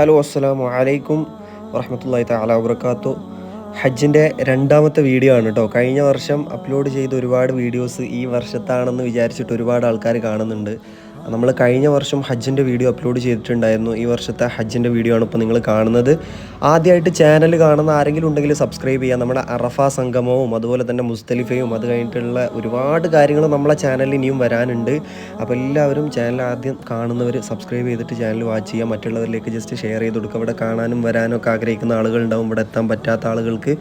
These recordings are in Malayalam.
ഹലോ അസ്സാം വലൈക്കും വറഹമത്തല്ലാ താല വബറകാത്തു. ഹജ്ജിന്റെ രണ്ടാമത്തെ വീഡിയോ ആണ് കേട്ടോ കഴിഞ്ഞ വർഷം അപ്ലോഡ് ചെയ്ത ഒരുപാട് വീഡിയോസ് ഈ വർഷത്താണെന്ന് വിചാരിച്ചിട്ട് ഒരുപാട് ആൾക്കാർ കാണുന്നുണ്ട്. നമ്മൾ കഴിഞ്ഞ വർഷം ഹജ്ജിന്റെ വീഡിയോ അപ്ലോഡ് ചെയ്തിട്ടുണ്ടായിരുന്നു. ഈ വർഷത്തെ ഹജ്ജിന്റെ വീഡിയോ ആണ് ഇപ്പോൾ നിങ്ങൾ കാണുന്നത്. ആദ്യമായിട്ട് ചാനൽ കാണുന്ന ആരെങ്കിലും ഉണ്ടെങ്കിൽ സബ്സ്ക്രൈബ് ചെയ്യുക. നമ്മുടെ അറഫ സംഗമവും അതുപോലെ തന്നെ മുസ്തലിഫയും അത് കഴിഞ്ഞിട്ടുള്ള ഒരുപാട് കാര്യങ്ങൾ നമ്മളെ ചാനലിൽ ഇനിയും വരാനുണ്ട്. അപ്പോൾ എല്ലാവരും ചാനൽ ആദ്യം കാണുന്നവർ സബ്സ്ക്രൈബ് ചെയ്തിട്ട് ചാനൽ വാച്ച് ചെയ്യുക. മറ്റുള്ളവരിലേക്ക് ജസ്റ്റ് ഷെയർ ചെയ്ത് കൊടുക്കുക. ഇവിടെ കാണാനും വരാനും ഒക്കെ ആഗ്രഹിക്കുന്ന ആളുകളുണ്ടാവും ഇവിടെ എത്താൻ പറ്റാത്ത ആളുകൾക്ക്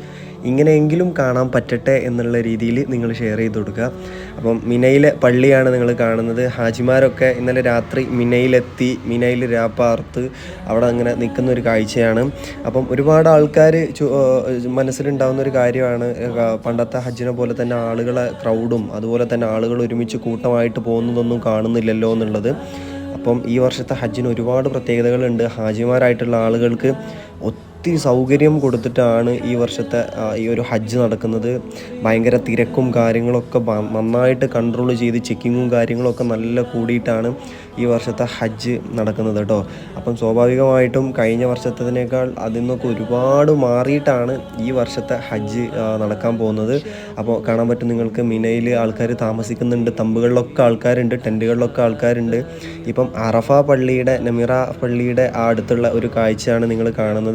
ഇങ്ങനെയെങ്കിലും കാണാൻ പറ്റട്ടെ എന്നുള്ള രീതിയിൽ നിങ്ങൾ ഷെയർ ചെയ്ത് കൊടുക്കുക. അപ്പം മിനയിലെ പള്ളിയാണ് നിങ്ങൾ കാണുന്നത്. ഹാജിമാരൊക്കെ ഇന്നലെ രാത്രി മിനയിലെത്തി മിനയിൽ രാപ്പാർത്ത് അവിടെ അങ്ങനെ നിൽക്കുന്ന ഒരു കാഴ്ചയാണ്. അപ്പം ഒരുപാട് ആൾക്കാർ മനസ്സിലുണ്ടാവുന്ന ഒരു കാര്യമാണ് പണ്ടത്തെ ഹജ്ജിനെ പോലെ തന്നെ ആളുകളെ ക്രൗഡും അതുപോലെ തന്നെ ആളുകൾ ഒരുമിച്ച് കൂട്ടമായിട്ട് പോകുന്നതൊന്നും കാണുന്നില്ലല്ലോ എന്നുള്ളത്. അപ്പം ഈ വർഷത്തെ ഹജ്ജിന് ഒരുപാട് പ്രത്യേകതകളുണ്ട്. ഹാജിമാരായിട്ടുള്ള ആളുകൾക്ക് ഒത്തിരി സൗകര്യം കൊടുത്തിട്ടാണ് ഈ വർഷത്തെ ഈ ഒരു ഹജ്ജ് നടക്കുന്നത്. ഭയങ്കര തിരക്കും കാര്യങ്ങളൊക്കെ നന്നായിട്ട് കൺട്രോൾ ചെയ്ത് ചെക്കിങ്ങും കാര്യങ്ങളൊക്കെ നല്ല കൂടിയിട്ടാണ് ഈ വർഷത്തെ ഹജ്ജ് നടക്കുന്നത് കേട്ടോ അപ്പം സ്വാഭാവികമായിട്ടും കഴിഞ്ഞ വർഷത്തതിനേക്കാൾ അതിൽ നിന്നൊക്കെ ഒരുപാട് മാറിയിട്ടാണ് ഈ വർഷത്തെ ഹജ്ജ് നടക്കാൻ പോകുന്നത്. അപ്പോൾ കാണാൻ പറ്റും നിങ്ങൾക്ക് മിനയിൽ ആൾക്കാർ താമസിക്കുന്നുണ്ട് തമ്പുകളിലൊക്കെ ആൾക്കാരുണ്ട് ടെന്റുകളിലൊക്കെ ആൾക്കാരുണ്ട്. ഇപ്പം അറഫ പള്ളിയുടെ നമിറ പള്ളിയുടെ അടുത്തുള്ള ഒരു കാഴ്ചയാണ് നിങ്ങൾ കാണുന്നത്.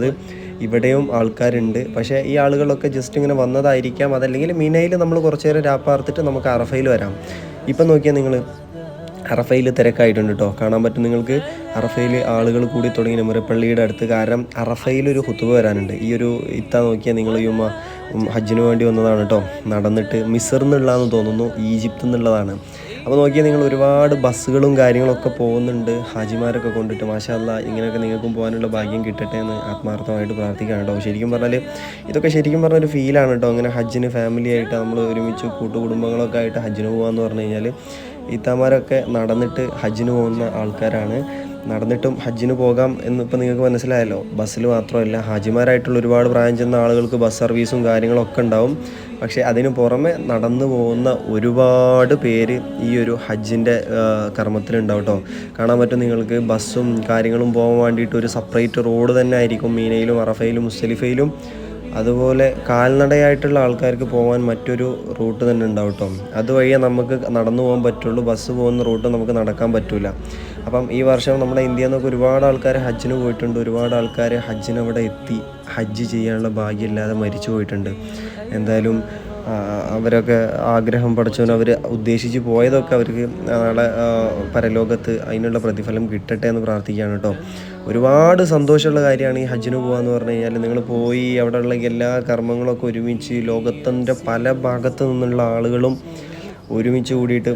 ഇവിടെയും ആൾക്കാരുണ്ട്. പക്ഷേ ഈ ആളുകളൊക്കെ ജസ്റ്റ് ഇങ്ങനെ വന്നതായിരിക്കാം. അതല്ലെങ്കിൽ മിനയിൽ നമ്മൾ കുറച്ച് നേരം രാപ്പാർത്തിട്ട് നമുക്ക് അറഫയിൽ വരാം. ഇപ്പം നോക്കിയാൽ നിങ്ങൾ അറഫയിൽ തിരക്കായിട്ടുണ്ട് കേട്ടോ കാണാൻ പറ്റും നിങ്ങൾക്ക് അറഫയിൽ ആളുകൾ കൂടി തുടങ്ങി നെമറപ്പള്ളിയുടെ അടുത്ത്. കാരണം അറഫയിൽ ഒരു ഹുത്തുവ വരാനുണ്ട്. ഈ ഒരു ഇത്ത നോക്കിയാൽ നിങ്ങൾ ഈ ഹജ്ജിന് വേണ്ടി വന്നതാണ് കേട്ടോ നടന്നിട്ട് മിസർ എന്നുള്ളതെന്ന് തോന്നുന്നു ഈജിപ്ത് എന്നുള്ളതാണ് അപ്പോൾ നോക്കിയാൽ നിങ്ങൾ ഒരുപാട് ബസ്സുകളും കാര്യങ്ങളൊക്കെ പോകുന്നുണ്ട്. ഹാജിമാരൊക്കെ കൊണ്ടിട്ട് മാഷാല്ല ഇങ്ങനെയൊക്കെ നിങ്ങൾക്കും പോകാനുള്ള ഭാഗ്യം കിട്ടട്ടെ എന്ന് ആത്മാർത്ഥമായിട്ട് പ്രാർത്ഥിക്കുകയാണ് കേട്ടോ. ശരിക്കും പറഞ്ഞാൽ ഇതൊക്കെ ശരിക്കും പറഞ്ഞ ഒരു ഫീലാണ് കേട്ടോ. അങ്ങനെ ഹജ്ജിന് ഫാമിലി ആയിട്ട് നമ്മൾ ഒരുമിച്ച് കൂട്ടുകുടുംബങ്ങളൊക്കെ ആയിട്ട് ഹജ്ജിന് പോകാമെന്ന് പറഞ്ഞു കഴിഞ്ഞാൽ ഇത്താമാരൊക്കെ നടന്നിട്ട് ഹജ്ജിന് പോകുന്ന ആൾക്കാരാണ്. നടന്നിട്ടും ഹജ്ജിന് പോകാം എന്നിപ്പോൾ നിങ്ങൾക്ക് മനസ്സിലായല്ലോ. ബസ്സിൽ മാത്രമല്ല ഹാജിമാരായിട്ടുള്ള ഒരുപാട് പ്രായം ചെന്ന ആളുകൾക്ക് ബസ് സർവീസും കാര്യങ്ങളൊക്കെ ഉണ്ടാവും. പക്ഷേ അതിനു പുറമെ നടന്നു പോകുന്ന ഒരുപാട് പേര് ഈ ഒരു ഹജ്ജിന്റെ കർമ്മത്തിലുണ്ടാവും കേട്ടോ കാണാൻ പറ്റും നിങ്ങൾക്ക് ബസ്സും കാര്യങ്ങളും പോകാൻ വേണ്ടിയിട്ട് ഒരു സെപ്പറേറ്റ് റോഡ് തന്നെ ആയിരിക്കും മീനയിലും അറഫയിലും മുസ്തലിഫയിലും. അതുപോലെ കാൽനടയായിട്ടുള്ള ആൾക്കാർക്ക് പോകാൻ മറ്റൊരു റൂട്ട് തന്നെ ഉണ്ടാവും കേട്ടോ അതുവഴിയേ നമുക്ക് നടന്നു പോകാൻ പറ്റുള്ളൂ ബസ് പോകുന്ന റൂട്ട് നമുക്ക് നടക്കാൻ പറ്റില്ല അപ്പം ഈ വർഷം നമ്മുടെ ഇന്ത്യയിൽ നിന്നൊക്കെ ഒരുപാട് ആൾക്കാർ ഹജ്ജിന് പോയിട്ടുണ്ട്. ഒരുപാട് ആൾക്കാർ ഹജ്ജിന് അവിടെ എത്തി. ഹജ്ജ് ചെയ്യാനുള്ള ഭാഗ്യമില്ലാതെ മരിച്ചു പോയിട്ടുണ്ട്. എന്തായാലും അവരൊക്കെ ആഗ്രഹം പഠിച്ചവൻ അവർ ഉദ്ദേശിച്ച് പോയതൊക്കെ അവർക്ക് നാളെ പരലോകത്ത് അതിനുള്ള പ്രതിഫലം കിട്ടട്ടെ എന്ന് പ്രാർത്ഥിക്കുകയാണ് കേട്ടോ. ഒരുപാട് സന്തോഷമുള്ള കാര്യമാണ് ഈ ഹജ്ജിന് പോകാന്ന് പറഞ്ഞു കഴിഞ്ഞാൽ നിങ്ങൾ പോയി അവിടെയുള്ള എല്ലാ കർമ്മങ്ങളൊക്കെ ഒരുമിച്ച് ലോകത്തിന്റെ പല ഭാഗത്തു നിന്നുള്ള ആളുകളും ഒരുമിച്ച് കൂടിയിട്ട്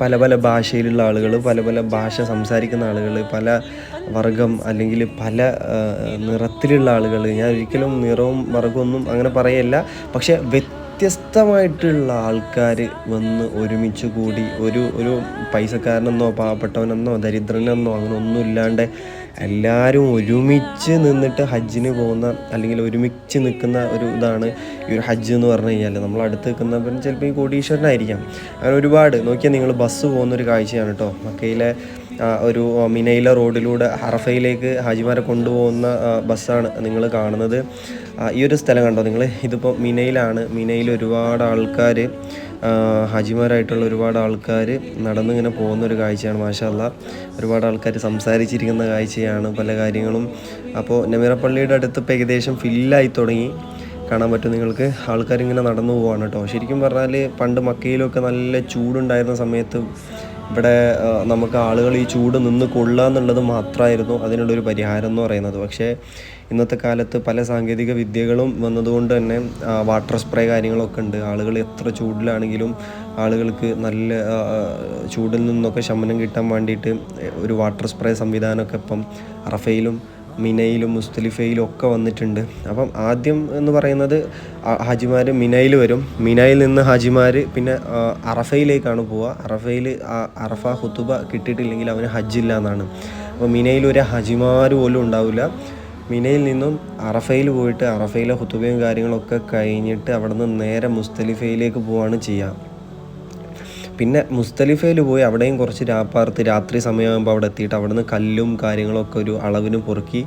പല പല ഭാഷയിലുള്ള ആളുകൾ പല പല ഭാഷ സംസാരിക്കുന്ന ആളുകൾ പല വർഗം അല്ലെങ്കിൽ പല നിറത്തിലുള്ള ആളുകൾ. ഞാൻ ഒരിക്കലും നിറവും വർഗമൊന്നും അങ്ങനെ പറയല്ല. പക്ഷെ വ്യത്യസ്തമായിട്ടുള്ള ആൾക്കാർ വന്ന് ഒരുമിച്ച് കൂടി ഒരു ഒരു പൈസക്കാരനെന്നോ പാവപ്പെട്ടവനെന്നോ ദരിദ്രനെന്നോ അങ്ങനെ ഒന്നും ഇല്ലാണ്ട് എല്ലാവരും ഒരുമിച്ച് നിന്നിട്ട് ഹജ്ജിന് പോകുന്ന അല്ലെങ്കിൽ ഒരുമിച്ച് നിൽക്കുന്ന ഒരു ഇതാണ് ഈ ഒരു ഹജ്ജ് എന്ന് പറഞ്ഞു കഴിഞ്ഞാൽ. നമ്മൾ അടുത്ത് നിൽക്കുന്നവൻ ചിലപ്പോൾ ഈ കോടീശ്വരനായിരിക്കാം. അങ്ങനെ ഒരുപാട്. നോക്കിയാൽ നിങ്ങൾ ബസ് പോകുന്ന ഒരു കാഴ്ചയാണ് കേട്ടോ. മക്കയിലെ ഒരു മിനയില റോഡിലൂടെ ഹറഫയിലേക്ക് ഹാജിമാരെ കൊണ്ടുപോകുന്ന ബസ്സാണ് നിങ്ങൾ കാണുന്നത്. ഈ ഒരു സ്ഥലം കണ്ടോ നിങ്ങൾ? ഇതിപ്പോൾ മിനയിലാണ് മിനയിൽ ഒരുപാട് ആൾക്കാർ ഹാജിമാരായിട്ടുള്ള ഒരുപാട് ആൾക്കാർ നടന്നിങ്ങനെ പോകുന്ന ഒരു കാഴ്ചയാണ് മാഷല്ല ഒരുപാട് ആൾക്കാർ സംസാരിച്ചിരിക്കുന്ന കാഴ്ചയാണ് പല കാര്യങ്ങളും. അപ്പോൾ നെമിറപ്പള്ളിയുടെ അടുത്ത് ഇപ്പോൾ ഏകദേശം ഫില്ലായി തുടങ്ങി. കാണാൻ പറ്റും നിങ്ങൾക്ക്. ആൾക്കാരിങ്ങനെ നടന്നു പോവാണ് കേട്ടോ. ശരിക്കും പറഞ്ഞാൽ പണ്ട് മക്കയിലൊക്കെ നല്ല ചൂടുണ്ടായിരുന്ന സമയത്ത് ഇവിടെ നമുക്ക് ആളുകൾ ഈ ചൂട് നിന്ന് കൊള്ളുക എന്നുള്ളത് മാത്രമായിരുന്നു അതിനുള്ളൊരു പരിഹാരം എന്ന് പറയുന്നത്. പക്ഷേ ഇന്നത്തെ കാലത്ത് പല സാങ്കേതിക വിദ്യകളും വന്നതുകൊണ്ട് തന്നെ വാട്ടർ സ്പ്രേ കാര്യങ്ങളൊക്കെ ഉണ്ട്. ആളുകൾ എത്ര ചൂടിലാണെങ്കിലും ആളുകൾക്ക് നല്ല ചൂടിൽ നിന്നൊക്കെ ശമനം കിട്ടാൻ വേണ്ടിയിട്ട് ഒരു വാട്ടർ സ്പ്രേ സംവിധാനമൊക്കെ ഇപ്പം അറഫയിലും മിനയിലും മുസ്തലിഫയിലും ഒക്കെ വന്നിട്ടുണ്ട്. അപ്പം ആദ്യം എന്ന് പറയുന്നത് ഹാജിമാർ മിനയിൽ വരും. മിനയിൽ നിന്ന് ഹാജിമാർ പിന്നെ അറഫയിലേക്കാണ് പോവുക. അറഫയിൽ അറഫ ഹുത്തുബ കിട്ടിയിട്ടില്ലെങ്കിൽ അവന് ഹജ്ജില്ല എന്നാണ്. അപ്പോൾ മിനയിൽ ഒരു ഹജിമാർ പോലും ഉണ്ടാവില്ല. മിനയിൽ നിന്നും അറഫയിൽ പോയിട്ട് അറഫയിലെ ഹുത്തുബയും കാര്യങ്ങളൊക്കെ കഴിഞ്ഞിട്ട് അവിടെ നിന്ന് നേരെ മുസ്തലിഫയിലേക്ക് പോവാണ് ചെയ്യുക പിന്നെ മുസ്തലിഫയിൽ പോയി അവിടെയും കുറച്ച് രാപ്പാർത്ത് രാത്രി സമയമാകുമ്പോൾ അവിടെ എത്തിയിട്ട് അവിടുന്ന് കല്ലും കാര്യങ്ങളൊക്കെ ഒരു അളവിന് പൊറുക്കി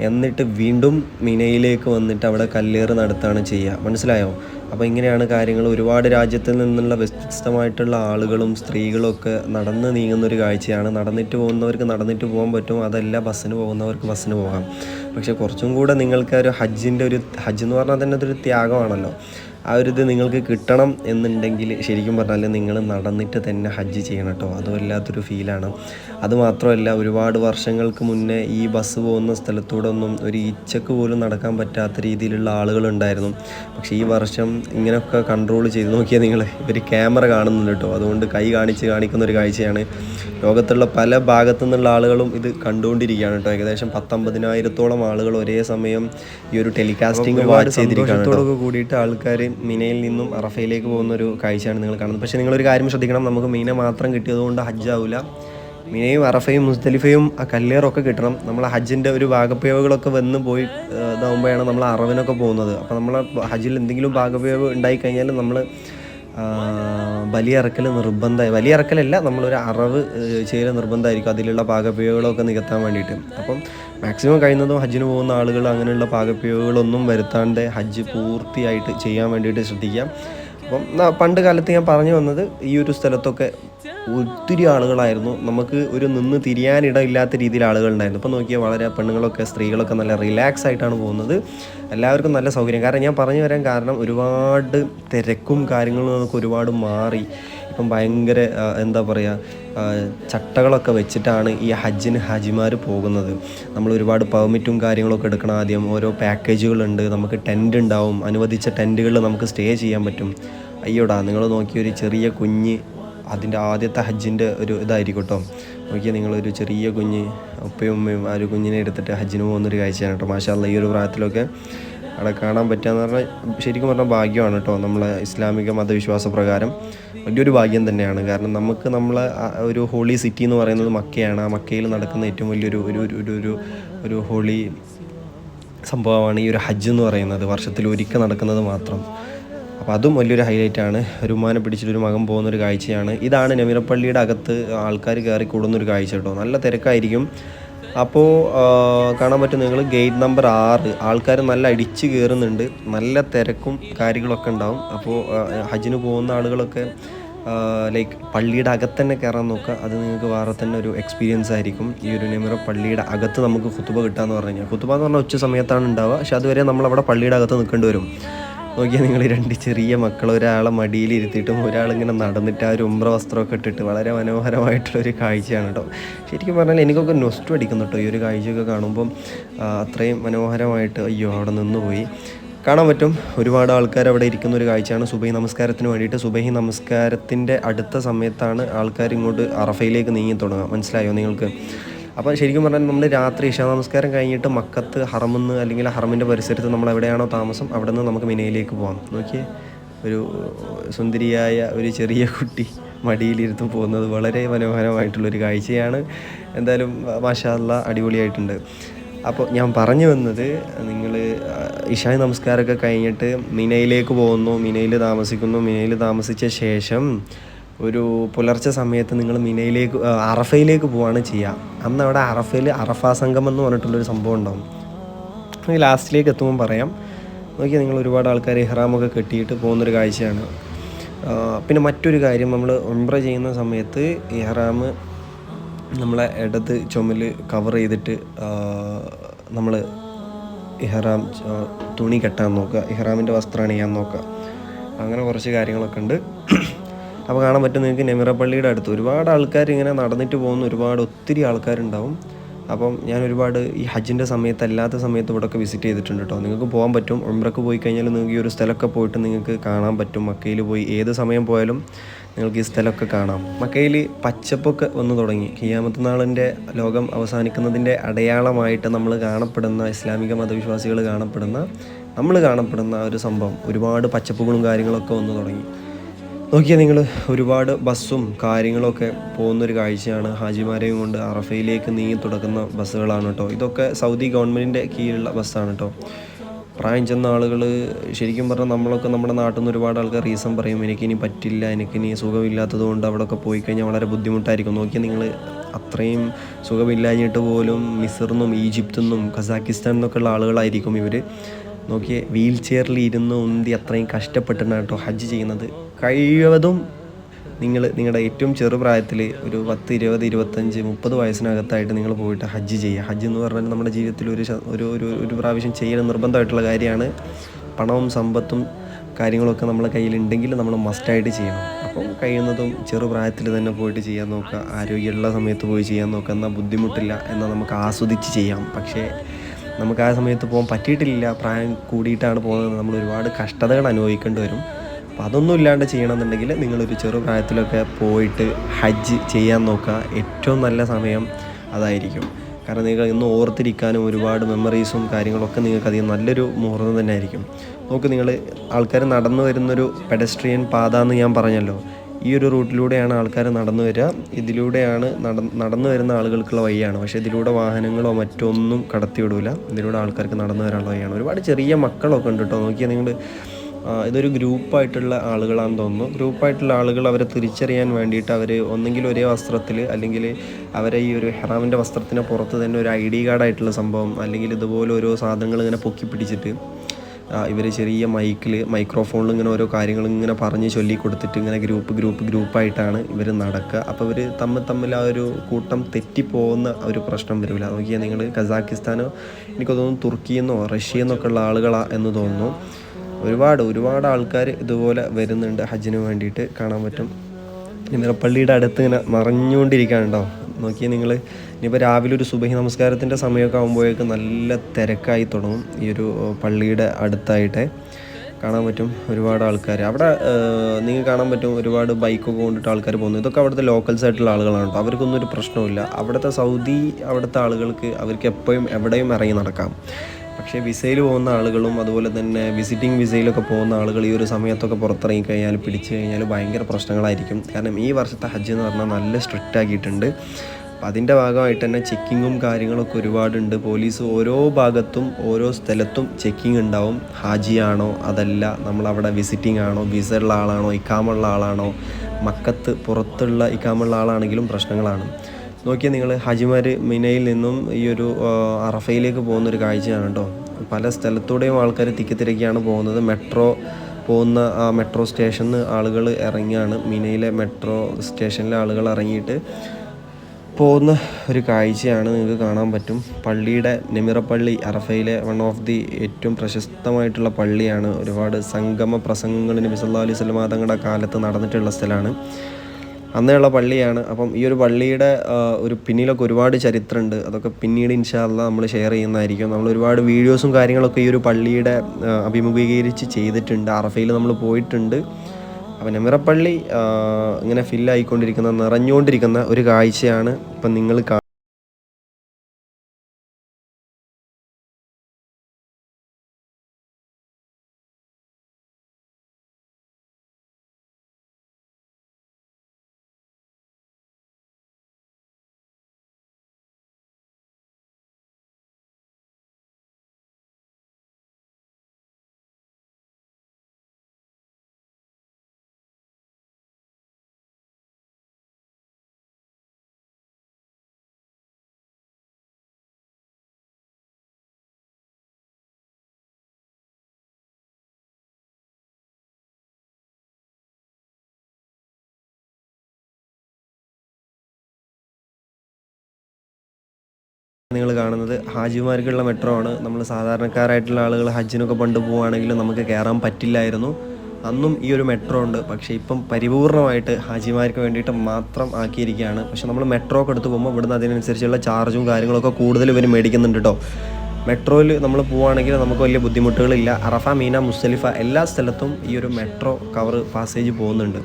എന്നിട്ട് വീണ്ടും മിനയിലേക്ക് വന്നിട്ട് അവിടെ കല്ലേറ് നടത്താണ് ചെയ്യുക. മനസ്സിലായോ? അപ്പോൾ ഇങ്ങനെയാണ് കാര്യങ്ങൾ. ഒരുപാട് രാജ്യത്തിൽ നിന്നുള്ള വ്യത്യസ്തമായിട്ടുള്ള ആളുകളും സ്ത്രീകളും ഒക്കെ നടന്ന് നീങ്ങുന്നൊരു കാഴ്ചയാണ്. നടന്നിട്ട് പോകുന്നവർക്ക് നടന്നിട്ട് പോകാൻ പറ്റും. അതല്ല ബസ്സിന് പോകുന്നവർക്ക് ബസ്സിന് പോകാം. പക്ഷേ കുറച്ചും കൂടെ നിങ്ങൾക്ക് ഒരു ഹജ്ജിന്റെ ഒരു ഹജ്ജ് എന്ന് പറഞ്ഞാൽ തന്നെ അതൊരു ത്യാഗമാണല്ലോ. ആ ഒരു ഇത് നിങ്ങൾക്ക് കിട്ടണം എന്നുണ്ടെങ്കിൽ ശരിക്കും പറഞ്ഞാൽ നിങ്ങൾ നടന്നിട്ട് തന്നെ ഹജ്ജ് ചെയ്യണം കേട്ടോ. അതും വല്ലാത്തൊരു ഫീലാണ് അതുമാത്രമല്ല ഒരുപാട് വർഷങ്ങൾക്ക് മുന്നേ ഈ ബസ് പോകുന്ന സ്ഥലത്തൂടെ ഒന്നും ഒരു ഈച്ചക്ക് പോലും നടക്കാൻ പറ്റാത്ത രീതിയിലുള്ള ആളുകളുണ്ടായിരുന്നു പക്ഷേ ഈ വർഷം ഇങ്ങനെയൊക്കെ കൺട്രോൾ ചെയ്ത് നോക്കിയാൽ നിങ്ങൾ ഇവർ ക്യാമറ കാണുന്നുണ്ട് കേട്ടോ. അതുകൊണ്ട് കൈ കാണിച്ച് കാണിക്കുന്ന ഒരു കാഴ്ചയാണ് ലോകത്തുള്ള പല ഭാഗത്തു നിന്നുള്ള ആളുകളും ഇത് കണ്ടുകൊണ്ടിരിക്കുകയാണ് കേട്ടോ. ഏകദേശം പത്തൊമ്പതിനായിരത്തോളം ആളുകൾ ഒരേ സമയം ഈ ഒരു ടെലികാസ്റ്റിംഗ് വാച്ച് ചെയ്തിരിക്കുകയാണ് കൂടിയിട്ട് ആൾക്കാർ മിനയിൽ നിന്നും അറഫയിലേക്ക് പോകുന്ന ഒരു കാഴ്ചയാണ് നിങ്ങൾ കാണുന്നത്. പക്ഷേ നിങ്ങളൊരു കാര്യം ശ്രദ്ധിക്കണം നമുക്ക് മീന മാത്രം കിട്ടിയതുകൊണ്ട് ഹജ്ജാവില്ല മിനയും അറഫയും മുസ്തലിഫയും ആ കല്ലേറൊക്കെ കിട്ടണം. നമ്മൾ ഹജ്ജിന്റെ ഒരു ഭാഗപ്രയോഗങ്ങളൊക്കെ വന്ന് പോയി ഇതാകുമ്പോഴാണ് നമ്മൾ അറവിനൊക്കെ പോകുന്നത്. അപ്പോൾ നമ്മൾ ഹജ്ജിൽ എന്തെങ്കിലും ഭാഗപ്രയോഗം ഉണ്ടായിക്കഴിഞ്ഞാൽ നമ്മൾ ബലിയിറക്കൽ നിർബന്ധമായി ബലിയിറക്കലല്ല നമ്മളൊരു അറവ് ചെയ്യൽ നിർബന്ധമായിരിക്കും. അതിലുള്ള പാകപ്പിഴകളൊക്കെ നികത്താൻ വേണ്ടിയിട്ട്. അപ്പം മാക്സിമം കഴിയുന്നതും ഹജ്ജിന് പോകുന്ന ആളുകൾ അങ്ങനെയുള്ള പാകപ്പിഴകളൊന്നും വരുത്താണ്ട് ഹജ്ജ് പൂർത്തിയായിട്ട് ചെയ്യാൻ വേണ്ടിയിട്ട് ശ്രദ്ധിക്കാം. അപ്പം പണ്ട് കാലത്ത് ഞാൻ പറഞ്ഞു വന്നത് ഈ ഒരു സ്ഥലത്തൊക്കെ ഒത്തിരി ആളുകളായിരുന്നു. നമുക്ക് ഒരു നിന്ന് തിരിയാനിടയില്ലാത്ത രീതിയിൽ ആളുകളുണ്ടായിരുന്നു. ഇപ്പം നോക്കിയാൽ വളരെ പെണ്ണുങ്ങളൊക്കെ സ്ത്രീകളൊക്കെ നല്ല റിലാക്സ് ആയിട്ടാണ് പോകുന്നത്. എല്ലാവർക്കും നല്ല സൗകര്യം. കാരണം ഞാൻ പറഞ്ഞു വരാൻ കാരണം ഒരുപാട് തിരക്കും കാര്യങ്ങളും നമുക്ക് ഒരുപാട് മാറി. ഇപ്പം ഭയങ്കര എന്താ പറയുക ചട്ടകളൊക്കെ വെച്ചിട്ടാണ് ഈ ഹജ്ജിന് ഹാജിമാർ പോകുന്നത്. നമ്മൾ ഒരുപാട് പെർമിറ്റും കാര്യങ്ങളൊക്കെ എടുക്കണം ആദ്യം. ഓരോ പാക്കേജുകളുണ്ട്. നമുക്ക് ടെന്റ് ഉണ്ടാവും. അനുവദിച്ച ടെന്റുകളിൽ നമുക്ക് സ്റ്റേ ചെയ്യാൻ പറ്റും. അയ്യോടാ നിങ്ങൾ നോക്കിയ ഒരു ചെറിയ കുഞ്ഞ് അതിന്റെ ആദ്യത്തെ ഹജ്ജിന്റെ ഒരു ഇതായിരിക്കും കേട്ടോ നോക്കിയാൽ നിങ്ങളൊരു ചെറിയ കുഞ്ഞ് ഉപ്പയും ഉമ്മയും ആ ഒരു കുഞ്ഞിനെ എടുത്തിട്ട് ഹജ്ജിന് പോകുന്നൊരു കാഴ്ചയാണ് കേട്ടോ മാഷാല്ല ഈ ഒരു പ്രായത്തിലൊക്കെ അവിടെ കാണാൻ പറ്റുകയെന്ന് പറഞ്ഞാൽ ശരിക്കും പറഞ്ഞാൽ ഭാഗ്യമാണ് കേട്ടോ. നമ്മളെ ഇസ്ലാമിക മതവിശ്വാസ പ്രകാരം വലിയൊരു ഭാഗ്യം തന്നെയാണ്. കാരണം നമുക്ക് നമ്മളെ ഒരു ഹോളി സിറ്റി എന്ന് പറയുന്നത് മക്കയാണ്. ആ മക്കയിൽ നടക്കുന്ന ഏറ്റവും വലിയൊരു ഒരു ഒരു ഒരു ഒരു ഹോളി സംഭവമാണ് ഈ ഒരു ഹജ്ജ് എന്ന് പറയുന്നത്. വർഷത്തിൽ ഒരിക്കൽ നടക്കുന്നത് മാത്രം. അപ്പോൾ അതും വലിയൊരു ഹൈലൈറ്റാണ് ഒരു ഉമ്മാനെ പിടിച്ചിട്ട് ഒരു മകൻ പോകുന്ന ഒരു കാഴ്ചയാണ്. ഇതാണ് നമിറപ്പള്ളിയുടെ അകത്ത് ആൾക്കാർ കയറി കൂടുന്നൊരു കാഴ്ച കേട്ടോ. നല്ല തിരക്കായിരിക്കും. അപ്പോൾ കാണാൻ പറ്റും നിങ്ങൾ ഗേറ്റ് നമ്പർ ആറ്. ആൾക്കാർ നല്ല അടിച്ചു കയറുന്നുണ്ട് നല്ല തിരക്കും കാര്യങ്ങളൊക്കെ ഉണ്ടാവും. അപ്പോൾ ഹജ്ജിന് പോകുന്ന ആളുകളൊക്കെ ലൈക്ക് പള്ളിയുടെ അകത്ത് തന്നെ കയറാൻ നോക്കുക. അത് നിങ്ങൾക്ക് വേറെ തന്നെ ഒരു എക്സ്പീരിയൻസ് ആയിരിക്കും. ഈ ഒരു നെമിറ പള്ളിയുടെ അകത്ത് നമുക്ക് കുത്തുബ കിട്ടുക എന്ന് പറഞ്ഞു കഴിഞ്ഞാൽ. കുത്തുബ എന്ന് പറഞ്ഞാൽ ഉച്ച സമയത്താണ് ഉണ്ടാവുക. പക്ഷെ അതുവരെ നമ്മളവിടെ പള്ളിയുടെ അകത്ത് നിൽക്കേണ്ടി വരും. നോക്കിയാൽ നിങ്ങൾ രണ്ട് ചെറിയ മക്കൾ ഒരാളെ മടിയിൽ ഇരുത്തിയിട്ടും ഒരാളിങ്ങനെ നടന്നിട്ട് ആ ഒരു ഉമ്ര വസ്ത്രമൊക്കെ ഇട്ടിട്ട് വളരെ മനോഹരമായിട്ടുള്ളൊരു കാഴ്ചയാണ് കേട്ടോ. ശരിക്കും പറഞ്ഞാൽ എനിക്കൊക്കെ നൊസ്റ്റു അടിക്കുന്നു കേട്ടോ ഈ ഒരു കാഴ്ചയൊക്കെ കാണുമ്പം. അത്രയും മനോഹരമായിട്ട് അയ്യോ അവിടെ നിന്ന് പോയി കാണാൻ പറ്റും. ഒരുപാട് ആൾക്കാർ അവിടെ ഇരിക്കുന്ന ഒരു കാഴ്ചയാണ്. സുബൈ നമസ്കാരത്തിന് വേണ്ടിയിട്ട് സുബൈ നമസ്കാരത്തിന്റെ അടുത്ത സമയത്താണ് ആൾക്കാർ ഇങ്ങോട്ട് അറഫയിലേക്ക് നീങ്ങി തുടങ്ങുക. മനസ്സിലായോ നിങ്ങൾക്ക്? അപ്പോൾ ശരിക്കും പറഞ്ഞാൽ നമ്മൾ രാത്രി ഇഷാ നമസ്കാരം കഴിഞ്ഞിട്ട് മക്കത്ത് ഹറമെന്ന് അല്ലെങ്കിൽ ഹറമിന്റെ പരിസരത്ത് നമ്മൾ എവിടെയാണോ താമസം അവിടെ നിന്ന് നമുക്ക് മിനയിലേക്ക് പോകാം നോക്കിയേ ഒരു സുന്ദരിയായ ഒരു ചെറിയ കുട്ടി മടിയിലിരുത്തും പോകുന്നത് വളരെ മനോഹരമായിട്ടുള്ളൊരു കാഴ്ചയാണ്. എന്തായാലും മാഷാല്ല അടിപൊളിയായിട്ടുണ്ട്. അപ്പോൾ ഞാൻ പറഞ്ഞു വന്നത് നിങ്ങൾ ഇഷായ നമസ്കാരമൊക്കെ കഴിഞ്ഞിട്ട് മിനയിലേക്ക് പോകുന്നു മിനയിൽ താമസിക്കുന്നു മിനയിൽ താമസിച്ച ശേഷം ഒരു പുലർച്ചെ സമയത്ത് നിങ്ങൾ മിനയിലേക്ക് അറഫയിലേക്ക് പോവാണ് ചെയ്യുക അന്ന് അവിടെ അറഫയിൽ അറഫ സംഗമം എന്ന് പറഞ്ഞിട്ടുള്ളൊരു സംഭവം ഉണ്ടാവും. ലാസ്റ്റിലേക്ക് എത്തുമ്പോൾ പറയാം. നോക്കിയാൽ നിങ്ങൾ ഒരുപാട് ആൾക്കാർ ഇഹ്റാമൊക്കെ കെട്ടിയിട്ട് പോകുന്നൊരു കാഴ്ചയാണ്. പിന്നെ മറ്റൊരു കാര്യം നമ്മൾ ഉംറ ചെയ്യുന്ന സമയത്ത് ഇഹ്റാം നമ്മളെ ഇടത് ചുമൽ കവർ ചെയ്തിട്ട് നമ്മൾ ഇഹ്റാം തുണി കെട്ടാൻ നോക്കുക ഇഹ്റാമിന്റെ വസ്ത്രം അണിയാൻ നോക്കുക. അങ്ങനെ കുറച്ച് കാര്യങ്ങളൊക്കെ ഉണ്ട്. അപ്പോൾ കാണാൻ പറ്റും നിങ്ങൾക്ക് നെമിറപ്പള്ളിയുടെ അടുത്ത്. ഒരുപാട് ആൾക്കാർ ഇങ്ങനെ നടന്നിട്ട് പോകുന്ന ഒരുപാട് ഒത്തിരി ആൾക്കാരുണ്ടാവും. അപ്പം ഞാൻ ഒരുപാട് ഈ ഹജ്ജിന്റെ സമയത്ത് അല്ലാത്ത സമയത്ത് ഇവിടെയൊക്കെ വിസിറ്റ് ചെയ്തിട്ടുണ്ട് കേട്ടോ നിങ്ങൾക്ക് പോകാൻ പറ്റും. ഉംറക്ക് പോയി കഴിഞ്ഞാൽ നിങ്ങൾക്ക് ഈ ഒരു സ്ഥലമൊക്കെ പോയിട്ട് നിങ്ങൾക്ക് കാണാൻ പറ്റും. മക്കയിൽ പോയി ഏത് സമയം പോയാലും നിങ്ങൾക്ക് ഈ സ്ഥലമൊക്കെ കാണാം. മക്കയിൽ പച്ചപ്പൊക്കെ വന്നു തുടങ്ങി. ഖിയാമത്ത് നാളിന്റെ ലോകം അവസാനിക്കുന്നതിന്റെ അടയാളമായിട്ട് നമ്മൾ കാണപ്പെടുന്ന ഇസ്ലാമിക മതവിശ്വാസികൾ കാണപ്പെടുന്ന നമ്മൾ കാണപ്പെടുന്ന ഒരു സംഭവം. ഒരുപാട് പച്ചപ്പുകളും കാര്യങ്ങളൊക്കെ വന്നു തുടങ്ങി. നോക്കിയാൽ നിങ്ങൾ ഒരുപാട് ബസ്സും കാര്യങ്ങളൊക്കെ പോകുന്നൊരു കാഴ്ചയാണ് ഹാജിമാരെയും കൊണ്ട് അറഫയിലേക്ക് നീങ്ങി തുടക്കുന്ന ബസ്സുകളാണ് കേട്ടോ. ഇതൊക്കെ സൗദി ഗവൺമെന്റിന്റെ കീഴിലുള്ള ബസ്സാണ് കേട്ടോ. പ്രായം ചെന്ന ആളുകൾ ശരിക്കും പറഞ്ഞാൽ നമ്മളൊക്കെ നമ്മുടെ നാട്ടിൽ നിന്ന് ഒരുപാട് ആൾക്കാർ റീസൺ പറയും എനിക്കിനി പറ്റില്ല എനിക്കിനി സുഖമില്ലാത്തത് കൊണ്ട് അവിടെയൊക്കെ പോയി കഴിഞ്ഞാൽ വളരെ ബുദ്ധിമുട്ടായിരിക്കും. നോക്കിയാൽ നിങ്ങൾ അത്രയും സുഖമില്ലാഞ്ഞിട്ട് പോലും മിസറിന്നും ഈജിപ്തിൽ നിന്നും കസാക്കിസ്ഥാനിൽ നിന്നൊക്കെ ഉള്ള ആളുകളായിരിക്കും ഇവർ നോക്കിയ വീൽ ചെയറിൽ ഇരുന്ന് ഉന്തി അത്രയും കഷ്ടപ്പെട്ടിട്ടാണ് കേട്ടോ ഹജ്ജ് ചെയ്യുന്നത്. കഴിവതും നിങ്ങൾ നിങ്ങളുടെ ഏറ്റവും ചെറുപ്രായത്തിൽ ഒരു പത്ത് ഇരുപത് ഇരുപത്തഞ്ച് മുപ്പത് വയസ്സിനകത്തായിട്ട് നിങ്ങൾ പോയിട്ട് ഹജ്ജ് ചെയ്യുക. ഹജ്ജ് എന്ന് പറഞ്ഞാൽ നമ്മുടെ ജീവിതത്തിൽ ഒരു ഒരു ഒരു ഒരു പ്രാവശ്യം ചെയ്യൽ നിർബന്ധമായിട്ടുള്ള കാര്യമാണ്. പണവും സമ്പത്തും കാര്യങ്ങളൊക്കെ നമ്മുടെ കയ്യിലുണ്ടെങ്കിൽ നമ്മൾ മസ്റ്റായിട്ട് ചെയ്യണം. അപ്പോൾ കഴിയുന്നതും ചെറുപ്രായത്തിൽ തന്നെ പോയിട്ട് ചെയ്യാൻ നോക്കുക. ആരോഗ്യമുള്ള സമയത്ത് പോയി ചെയ്യാൻ നോക്കുക. എന്നാൽ ബുദ്ധിമുട്ടില്ല എന്നാൽ നമുക്ക് ആസ്വദിച്ച് ചെയ്യാം. പക്ഷേ നമുക്ക് ആ സമയത്ത് പോകാൻ പറ്റിയിട്ടില്ല. പ്രായം കൂടിയിട്ടാണ് പോകുന്നത്. നമ്മൾ ഒരുപാട് കഷ്ടതകൾ അനുഭവിക്കേണ്ടി വരും. അപ്പോൾ അതൊന്നും ഇല്ലാണ്ട് ചെയ്യണമെന്നുണ്ടെങ്കിൽ നിങ്ങളൊരു ചെറു പ്രായത്തിലൊക്കെ പോയിട്ട് ഹജ്ജ് ചെയ്യാൻ നോക്കുക. ഏറ്റവും നല്ല സമയം അതായിരിക്കും. കാരണം നിങ്ങൾ ഇന്ന് ഓർത്തിരിക്കാനും ഒരുപാട് മെമ്മറീസും കാര്യങ്ങളൊക്കെ നിങ്ങൾക്ക് അധികം നല്ലൊരു മുഹൂർത്തം തന്നെ ആയിരിക്കും നോക്ക് നിങ്ങൾ ആൾക്കാർ നടന്നു വരുന്നൊരു പെഡസ്ട്രിയൻ പാത എന്ന് ഞാൻ പറഞ്ഞല്ലോ. ഈ ഒരു റൂട്ടിലൂടെയാണ് ആൾക്കാർ നടന്നു വരിക. ഇതിലൂടെയാണ് നട നടന്നു വരുന്ന ആളുകൾക്കുള്ള വഴിയാണ്. പക്ഷേ ഇതിലൂടെ വാഹനങ്ങളോ മറ്റോ ഒന്നും കടത്തി വിടൂല ഇതിലൂടെ ആൾക്കാർക്ക് നടന്നു വരാനുള്ള വഴിയാണ്. ഒരുപാട് ചെറിയ മക്കളൊക്കെ ഉണ്ട് കേട്ടോ നോക്കിയാൽ നിങ്ങൾ ഇതൊരു ഗ്രൂപ്പായിട്ടുള്ള ആളുകളാണെന്ന് തോന്നുന്നു. ഗ്രൂപ്പായിട്ടുള്ള ആളുകൾ അവരെ തിരിച്ചറിയാൻ വേണ്ടിയിട്ട് അവർ ഒന്നെങ്കിൽ ഒരേ വസ്ത്രത്തിൽ അല്ലെങ്കിൽ അവരെ ഈ ഒരു ഹെറാമിന്റെ വസ്ത്രത്തിന് പുറത്ത് തന്നെ ഒരു ഐ ഡി കാർഡായിട്ടുള്ള സംഭവം അല്ലെങ്കിൽ ഇതുപോലെ ഓരോ സാധനങ്ങൾ ഇങ്ങനെ പൊക്കി പിടിച്ചിട്ട് ഇവർ ചെറിയ മൈക്കിൽ മൈക്രോഫോണിൽ ഇങ്ങനെ ഓരോ കാര്യങ്ങൾ ഇങ്ങനെ പറഞ്ഞ് ചൊല്ലി കൊടുത്തിട്ട് ഇങ്ങനെ ഗ്രൂപ്പ് ഗ്രൂപ്പ് ഗ്രൂപ്പായിട്ടാണ് ഇവർ നടക്കുക അപ്പോൾ ഇവർ തമ്മിൽ തമ്മിൽ ആ ഒരു കൂട്ടം തെറ്റിപ്പോകുന്ന ഒരു പ്രശ്നം വരില്ല. നോക്കിയാൽ നിങ്ങൾ കസാക്കിസ്ഥാനോ എനിക്ക് തോന്നുന്നു തുർക്കിയെന്നോ റഷ്യയെന്നൊക്കെ ഉള്ള ആളുകളാണ് എന്ന് തോന്നുന്നു. ഒരുപാട് ഒരുപാട് ആൾക്കാർ ഇതുപോലെ വരുന്നുണ്ട് ഹജ്ജിന് വേണ്ടിയിട്ട് കാണാൻ പറ്റും. നിറപ്പള്ളിയുടെ അടുത്ത് ഇങ്ങനെ നിറഞ്ഞുകൊണ്ടിരിക്കുകയാണ് നോക്കിയാൽ നിങ്ങൾ ഇനിയിപ്പോൾ രാവിലെ ഒരു സുബഹി നമസ്കാരത്തിന്റെ സമയമൊക്കെ ആകുമ്പോഴേക്ക് നല്ല തിരക്കായി തുടങ്ങും ഈ ഒരു പള്ളിയുടെ അടുത്തായിട്ട്. കാണാൻ പറ്റും ഒരുപാട് ആൾക്കാർ അവിടെ നിങ്ങൾക്ക് കാണാൻ പറ്റും ഒരുപാട് ബൈക്കൊക്കെ കൊണ്ടിട്ട് ആൾക്കാർ പോകുന്നു. ഇതൊക്കെ അവിടുത്തെ ലോക്കൽസ് ആയിട്ടുള്ള ആളുകളാണ് കേട്ടോ അവർക്കൊന്നും ഒരു പ്രശ്നമില്ല അവിടുത്തെ സൗദി അവിടുത്തെ ആളുകൾക്ക് അവർക്ക് എപ്പോഴും എവിടെയും ഇറങ്ങി നടക്കാം. പക്ഷേ വിസയിൽ പോകുന്ന ആളുകളും അതുപോലെ തന്നെ വിസിറ്റിംഗ് വിസയിലൊക്കെ പോകുന്ന ആളുകൾ ഈ ഒരു സമയത്തൊക്കെ പുറത്തിറങ്ങി കഴിഞ്ഞാൽ പിടിച്ചു കഴിഞ്ഞാൽ ഭയങ്കര പ്രശ്നങ്ങളായിരിക്കും. കാരണം ഈ വർഷത്തെ ഹജ്ജ് എന്ന് പറഞ്ഞാൽ നല്ല സ്ട്രിക്റ്റ് ആക്കിയിട്ടുണ്ട്. അപ്പം അതിന്റെ ഭാഗമായിട്ട് തന്നെ ചെക്കിങ്ങും കാര്യങ്ങളൊക്കെ ഒരുപാടുണ്ട്. പോലീസ് ഓരോ ഭാഗത്തും ഓരോ സ്ഥലത്തും ചെക്കിംഗ് ഉണ്ടാവും. ഹാജിയാണോ? അതല്ല. നമ്മളവിടെ വിസിറ്റിംഗ് ആണോ? വിസ ഉള്ള ആളാണോ? ഇക്കാമുള്ള ആളാണോ? മക്കത്ത് പുറത്തുള്ള ഇക്കാമുള്ള ആളാണെങ്കിലും പ്രശ്നങ്ങളാണ്. നോക്കിയാൽ നിങ്ങൾ ഹാജിമാർ മിനയിൽ നിന്നും ഈ ഒരു അറഫയിലേക്ക് പോകുന്നൊരു കാഴ്ചയാണ് കേട്ടോ. പല സ്ഥലത്തൂടെയും ആൾക്കാർ തിക്കിത്തിരക്കിയാണ് പോകുന്നത്. മെട്രോ പോകുന്ന ആ മെട്രോ സ്റ്റേഷനിൽ ആളുകൾ ഇറങ്ങിയാണ് മിനയിലെ മെട്രോ സ്റ്റേഷനിലെ ആളുകൾ ഇറങ്ങിയിട്ട് പോകുന്ന ഒരു കാഴ്ചയാണ് നിങ്ങൾക്ക് കാണാൻ പറ്റും. പള്ളിയുടെ നെമിറപ്പള്ളി അറഫയിലെ വൺ ഓഫ് ദി ഏറ്റവും പ്രശസ്തമായിട്ടുള്ള പള്ളിയാണ്. ഒരുപാട് സംഗമ പ്രസംഗങ്ങളിന് നബി അലൈഹി സ്വലമാ തങ്ങളുടെ കാലത്ത് നടന്നിട്ടുള്ള സ്ഥലമാണ്. അന്നേയുള്ള പള്ളിയാണ്. അപ്പം ഈ ഒരു പള്ളിയുടെ ഒരു പിന്നിലൊക്കെ ഒരുപാട് ചരിത്രമുണ്ട് അതൊക്കെ പിന്നീട് ഇൻഷാല്ല നമ്മൾ ഷെയർ ചെയ്യുന്നതായിരിക്കും. നമ്മൾ ഒരുപാട് വീഡിയോസും കാര്യങ്ങളൊക്കെ ഈ ഒരു പള്ളിയുടെ അഭിമുഖീകരിച്ച് ചെയ്തിട്ടുണ്ട്. അറഫയിൽ നമ്മൾ പോയിട്ടുണ്ട്. അപ്പം നെമിറപ്പള്ളി ഇങ്ങനെ ഫില്ലായിക്കൊണ്ടിരിക്കുന്ന നിറഞ്ഞുകൊണ്ടിരിക്കുന്ന ഒരു കാഴ്ചയാണ് ഇപ്പം നിങ്ങൾ നിങ്ങൾ കാണുന്നത് ഹാജിമാർക്കുള്ള മെട്രോ ആണ്. നമ്മൾ സാധാരണക്കാരായിട്ടുള്ള ആളുകൾ ഹജ്ജിനൊക്കെ പണ്ട് പോവുകയാണെങ്കിൽ നമുക്ക് കയറാൻ പറ്റില്ലായിരുന്നു. അന്നും ഈ ഒരു മെട്രോ ഉണ്ട്. പക്ഷേ ഇപ്പം പരിപൂർണമായിട്ട് ഹാജിമാർക്ക് വേണ്ടിയിട്ട് മാത്രം ആക്കിയിരിക്കുകയാണ്. പക്ഷെ നമ്മൾ മെട്രോ ഒക്കെ എടുത്ത് പോകുമ്പോൾ ഇവിടുന്ന് അതിനനുസരിച്ചുള്ള ചാർജും കാര്യങ്ങളൊക്കെ കൂടുതൽ ഇവർ മേടിക്കുന്നുണ്ട് കേട്ടോ. മെട്രോയിൽ നമ്മൾ പോവുകയാണെങ്കിൽ നമുക്ക് വലിയ ബുദ്ധിമുട്ടുകളില്ല. അറഫ മീന മുസ്തലിഫ എല്ലാ സ്ഥലത്തും ഈ ഒരു മെട്രോ കവർ പാസേജ് പോകുന്നുണ്ട്.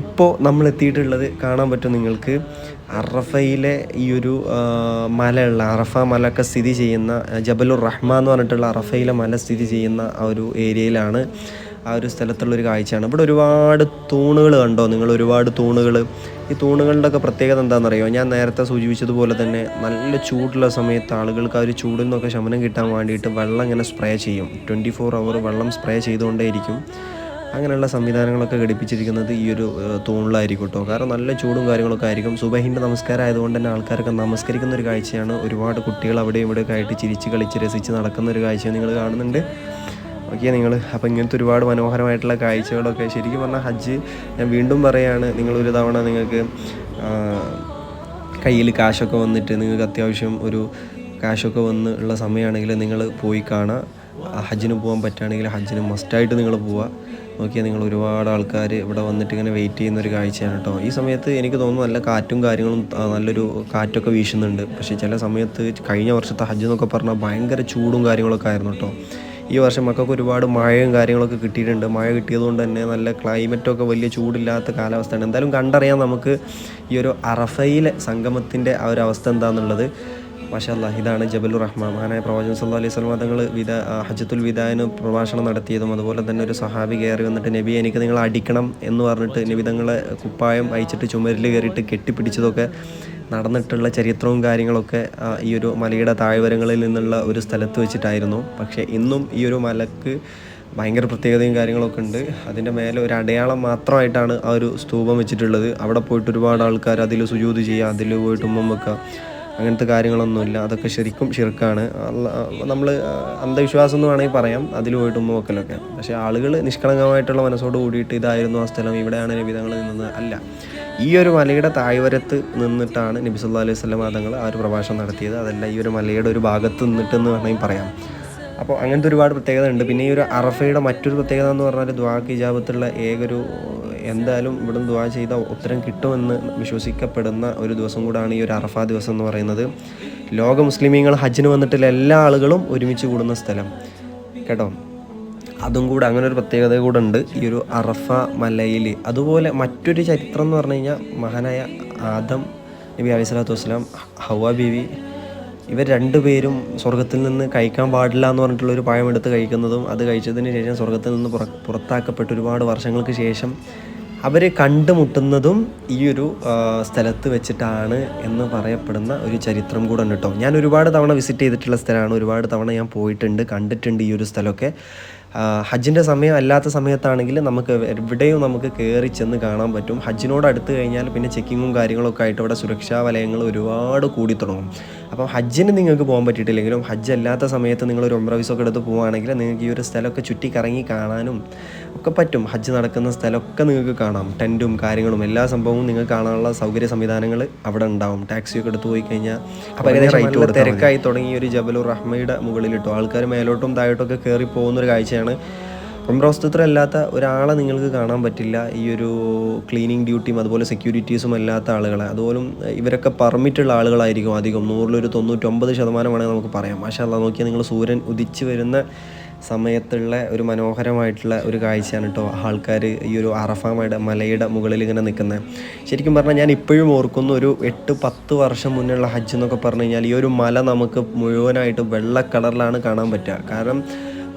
ഇപ്പോൾ നമ്മൾ എത്തിയിട്ടുള്ളത് കാണാൻ പറ്റും നിങ്ങൾക്ക്. അറഫയിലെ ഈ ഒരു മലയുള്ള അറഫ മലയൊക്കെ സ്ഥിതി ചെയ്യുന്ന ജബലുർ റഹ്മ എന്ന് പറഞ്ഞിട്ടുള്ള അറഫയിലെ മല സ്ഥിതി ചെയ്യുന്ന ആ ഒരു ഏരിയയിലാണ് ആ ഒരു സ്ഥലത്തുള്ളൊരു കാഴ്ചയാണ്. ഇവിടെ ഒരുപാട് തൂണുകൾ കണ്ടോ നിങ്ങൾ? ഒരുപാട് തൂണുകൾ. ഈ തൂണുകളുടെ ഒക്കെ പ്രത്യേകത എന്താണെന്നറിയോ? ഞാൻ നേരത്തെ സൂചിപ്പിച്ചതുപോലെ തന്നെ നല്ല ചൂടുള്ള സമയത്ത് ആളുകൾക്ക് ആ ഒരു ചൂടിൽ നിന്നൊക്കെ ശമനം കിട്ടാൻ വേണ്ടിയിട്ട് വെള്ളം ഇങ്ങനെ സ്പ്രേ ചെയ്യും. ട്വന്റി ഫോർ അവർ വെള്ളം സ്പ്രേ ചെയ്തുകൊണ്ടേയിരിക്കും. അങ്ങനെയുള്ള സംവിധാനങ്ങളൊക്കെ ഘടിപ്പിച്ചിരിക്കുന്നത് ഈ ഒരു തൂണിലായിരിക്കും കേട്ടോ കാരണം നല്ല ചൂടും കാര്യങ്ങളൊക്കെ ആയിരിക്കും. സുബഹിന്റെ നമസ്കാരം ആയതുകൊണ്ട് തന്നെ ആൾക്കാരൊക്കെ നമസ്കരിക്കുന്ന ഒരു കാഴ്ചയാണ്. ഒരുപാട് കുട്ടികൾ അവിടെ ഇവിടെയൊക്കെ ആയിട്ട് ചിരിച്ച് കളിച്ച് രസിച്ച് നടക്കുന്ന ഒരു കാഴ്ച നിങ്ങൾ കാണുന്നുണ്ട്. ഓക്കെ നിങ്ങൾ. അപ്പോൾ ഇങ്ങനത്തെ ഒരുപാട് മനോഹരമായിട്ടുള്ള കാഴ്ചകളൊക്കെ ശരിക്കും പറഞ്ഞാൽ ഹജ്ജ് ഞാൻ വീണ്ടും പറയുകയാണ് നിങ്ങളൊരു തവണ നിങ്ങൾക്ക് കയ്യിൽ കാശൊക്കെ വന്നിട്ട് നിങ്ങൾക്ക് അത്യാവശ്യം ഒരു കാശൊക്കെ വന്ന് ഉള്ള സമയമാണെങ്കിൽ നിങ്ങൾ പോയി കാണുക. ഹജ്ജിന് പോകാൻ പറ്റുകയാണെങ്കിൽ ഹജ്ജിന് മസ്റ്റായിട്ട് നിങ്ങൾ പോവുക. നോക്കിയാൽ നിങ്ങൾ ഒരുപാട് ആൾക്കാർ ഇവിടെ വന്നിട്ട് ഇങ്ങനെ വെയിറ്റ് ചെയ്യുന്ന ഒരു കാഴ്ചയാണ് കേട്ടോ. ഈ സമയത്ത് എനിക്ക് തോന്നുന്നു നല്ല കാറ്റും കാര്യങ്ങളും നല്ലൊരു കാറ്റൊക്കെ വീശുന്നുണ്ട്. പക്ഷേ ചില സമയത്ത് കഴിഞ്ഞ വർഷത്തെ ഹജ്ജ് എന്നൊക്കെ പറഞ്ഞാൽ ഭയങ്കര ചൂടും കാര്യങ്ങളൊക്കെ ആയിരുന്നു കേട്ടോ. ഈ വർഷം മക്കൾക്ക് ഒരുപാട് മഴയും കാര്യങ്ങളൊക്കെ കിട്ടിയിട്ടുണ്ട്. മഴ കിട്ടിയതുകൊണ്ട് തന്നെ നല്ല ക്ലൈമറ്റൊക്കെ വലിയ ചൂടില്ലാത്ത കാലാവസ്ഥയാണ്. എന്തായാലും കണ്ടറിയാം നമുക്ക് ഈ ഒരു അറഫയിലെ സംഗമത്തിന്റെ ആ ഒരു അവസ്ഥ എന്താണെന്നുള്ളത് മാഷല്ല ഇതാണ് ജബലുർ റഹ്മാൻ. മഹാനായ പ്രവാചകൻ സല്ലു അലൈഹി സ്വലമ തങ്ങൾ വിദ ഹജ്ജത്തുൽ വിദാന് പ്രഭാഷണം നടത്തിയതും അതുപോലെ തന്നെ ഒരു സഹാബി കയറി വന്നിട്ട് നബി എനിക്ക് നിങ്ങൾ അടിക്കണം എന്ന് പറഞ്ഞിട്ട് നബി തങ്ങളെ കുപ്പായം അയച്ചിട്ട് ചുമരിൽ കയറിയിട്ട് കെട്ടിപ്പിടിച്ചതൊക്കെ നടന്നിട്ടുള്ള ചരിത്രവും കാര്യങ്ങളൊക്കെ ഈ ഒരു മലയുടെ താഴ്വരങ്ങളിൽ നിന്നുള്ള ഒരു സ്ഥലത്ത് വെച്ചിട്ടായിരുന്നു. പക്ഷേ ഇന്നും ഈ ഒരു മലക്ക് ഭയങ്കര പ്രത്യേകതയും കാര്യങ്ങളൊക്കെ ഉണ്ട്. അതിന്റെ മേലെ ഒരു അടയാളം മാത്രമായിട്ടാണ് ആ ഒരു സ്തൂപം വെച്ചിട്ടുള്ളത്. അവിടെ പോയിട്ട് ഒരുപാട് ആൾക്കാർ അതിൽ സുജൂത് ചെയ്യുക അതിൽ പോയിട്ട് ഉമ്മം വെക്കുക. അങ്ങനത്തെ കാര്യങ്ങളൊന്നുമില്ല. അതൊക്കെ ശരിക്കും ഷിർക്കാണ് നമ്മൾ അന്ധവിശ്വാസം എന്ന് വേണമെങ്കിൽ പറയാം. അതിൽ പോയിട്ട് ഉമ്മ വെക്കലൊക്കെ പക്ഷേ ആളുകൾ നിഷ്കളങ്കമായിട്ടുള്ള മനസ്സോട് കൂടിയിട്ട് ഇതായിരുന്നു ആ സ്ഥലം ഇവിടെയാണ് നബിതങ്ങൾ നിന്നത് അല്ല. ഈ ഒരു മലയുടെ താഴ്വരത്ത് നിന്നിട്ടാണ് നബി സല്ലാ അലൈഹി സ്വലം തങ്ങൾ ആ ഒരു പ്രഭാഷണം നടത്തിയത്. അതല്ല ഈ ഒരു മലയുടെ ഒരു ഭാഗത്ത് നിന്നിട്ടെന്ന് വേണമെങ്കിൽ പറയാം. അപ്പോൾ അങ്ങനത്തെ ഒരുപാട് പ്രത്യേകത ഉണ്ട് പിന്നെ ഈ ഒരു അറഫയുടെ മറ്റൊരു പ്രത്യേകത എന്ന് പറഞ്ഞാൽ ദ്വാക്ക് ഇജാബത്തുള്ള ഏകൊരു എന്തായാലും ഇവിടെ ദ്വാ ചെയ്ത ഉത്തരം കിട്ടുമെന്ന് വിശ്വസിക്കപ്പെടുന്ന ഒരു ദിവസം കൂടാണ് ഈ ഒരു അറഫ ദിവസം എന്ന് പറയുന്നത്. ലോക മുസ്ലിമീങ്ങൾ ഹജ്ജിന് വന്നിട്ടുള്ള എല്ലാ ആളുകളും ഒരുമിച്ച് കൂടുന്ന സ്ഥലം. കേട്ടോ? അതും കൂടെ അങ്ങനെ ഒരു പ്രത്യേകത കൂടെ ഉണ്ട്. ഈ ഒരു അറഫ മലയിൽ അതുപോലെ മറ്റൊരു ചരിത്രം എന്ന് പറഞ്ഞു കഴിഞ്ഞാൽ മഹാനായ ആദം നബി അലൈഹി സ്വലാത്തു വസ്സലാം ഹവ ബീവി ഇവർ രണ്ടുപേരും സ്വർഗത്തിൽ നിന്ന് കഴിക്കാൻ പാടില്ല എന്ന് പറഞ്ഞിട്ടുള്ള ഒരു പഴം കഴിക്കുന്നതും അത് കഴിച്ചതിന് ശേഷം സ്വർഗത്തിൽ നിന്ന് പുറ പുറത്താക്കപ്പെട്ട് ഒരുപാട് വർഷങ്ങൾക്ക് ശേഷം അവർ കണ്ടുമുട്ടുന്നതും ഈ ഒരു സ്ഥലത്ത് വെച്ചിട്ടാണ് എന്ന് പറയപ്പെടുന്ന ഒരു ചരിത്രം കൂടെ ഉണ്ട് കേട്ടോ ഞാൻ ഒരുപാട് തവണ വിസിറ്റ് ചെയ്തിട്ടുള്ള സ്ഥലമാണ്. ഒരുപാട് തവണ ഞാൻ പോയിട്ടുണ്ട് കണ്ടിട്ടുണ്ട് ഈ ഒരു സ്ഥലമൊക്കെ. ഹജ്ജിന്റെ സമയം അല്ലാത്ത സമയത്താണെങ്കിൽ നമുക്ക് എവിടെയും നമുക്ക് കയറി ചെന്ന് കാണാൻ പറ്റും. ഹജ്ജിനോട് അടുത്ത് കഴിഞ്ഞാൽ പിന്നെ ചെക്കിങ്ങും കാര്യങ്ങളൊക്കെ ആയിട്ട് ഇവിടെ സുരക്ഷാ വലയങ്ങൾ ഒരുപാട് കൂടി തുടങ്ങും. അപ്പം ഹജ്ജിന് നിങ്ങൾക്ക് പോകാൻ പറ്റിയിട്ടില്ലെങ്കിലും ഹജ്ജ് അല്ലാത്ത സമയത്ത് നിങ്ങൾ ഒരു ഒമ്ര വിസൊക്കെ എടുത്ത് പോവുകയാണെങ്കിൽ നിങ്ങൾക്ക് ഈ ഒരു സ്ഥലമൊക്കെ ചുറ്റി കറങ്ങി കാണാനും ഒക്കെ പറ്റും. ഹജ്ജ് നടക്കുന്ന സ്ഥലമൊക്കെ നിങ്ങൾക്ക് കാണാം. ടെന്റും കാര്യങ്ങളും എല്ലാ സംഭവവും നിങ്ങൾക്ക് കാണാനുള്ള സൗകര്യ സംവിധാനങ്ങൾ അവിടെ ഉണ്ടാവും. ടാക്സിയൊക്കെ എടുത്തു പോയി കഴിഞ്ഞാൽ അപ്പോൾ റൈറ്റ് തിരക്കായി തുടങ്ങി ഒരു ജബലുർ റഹ്മയുടെ മുകളിലിട്ടോ. ആൾക്കാർ മേലോട്ടും താഴോട്ടൊക്കെ കയറി പോകുന്ന ഒരു കാഴ്ചയാണ്. ഉംറോസ്തത്ര അല്ലാത്ത ഒരാളെ നിങ്ങൾക്ക് കാണാൻ പറ്റില്ല. ഈ ഒരു ക്ലീനിങ് ഡ്യൂട്ടിയും അതുപോലെ സെക്യൂരിറ്റീസും അല്ലാത്ത ആളുകളെ. അതുപോലും ഇവരൊക്കെ പെർമിറ്റുള്ള ആളുകളായിരിക്കും അധികം. നൂറിലൊരു തൊണ്ണൂറ്റൊമ്പത് ശതമാനമാണെങ്കിൽ നമുക്ക് പറയാം. മാഷാ അല്ല നോക്കിയാൽ നിങ്ങൾ സൂര്യൻ ഉദിച്ച് വരുന്ന സമയത്തുള്ള ഒരു മനോഹരമായിട്ടുള്ള ഒരു കാഴ്ചയാണ് കേട്ടോ ആൾക്കാർ ഈ ഒരു അറഫാമയുടെ മലയുടെ മുകളിൽ ഇങ്ങനെ നിൽക്കുന്നത് ശരിക്കും പറഞ്ഞാൽ ഞാൻ ഇപ്പോഴും ഓർക്കുന്നു ഒരു എട്ട് പത്ത് വർഷം മുന്നുള്ള ഹജ്ജ് എന്നൊക്കെ പറഞ്ഞു കഴിഞ്ഞാൽ ഈ ഒരു മല നമുക്ക് മുഴുവനായിട്ട് വെള്ള കളറിലാണ് കാണാൻ പറ്റുക. കാരണം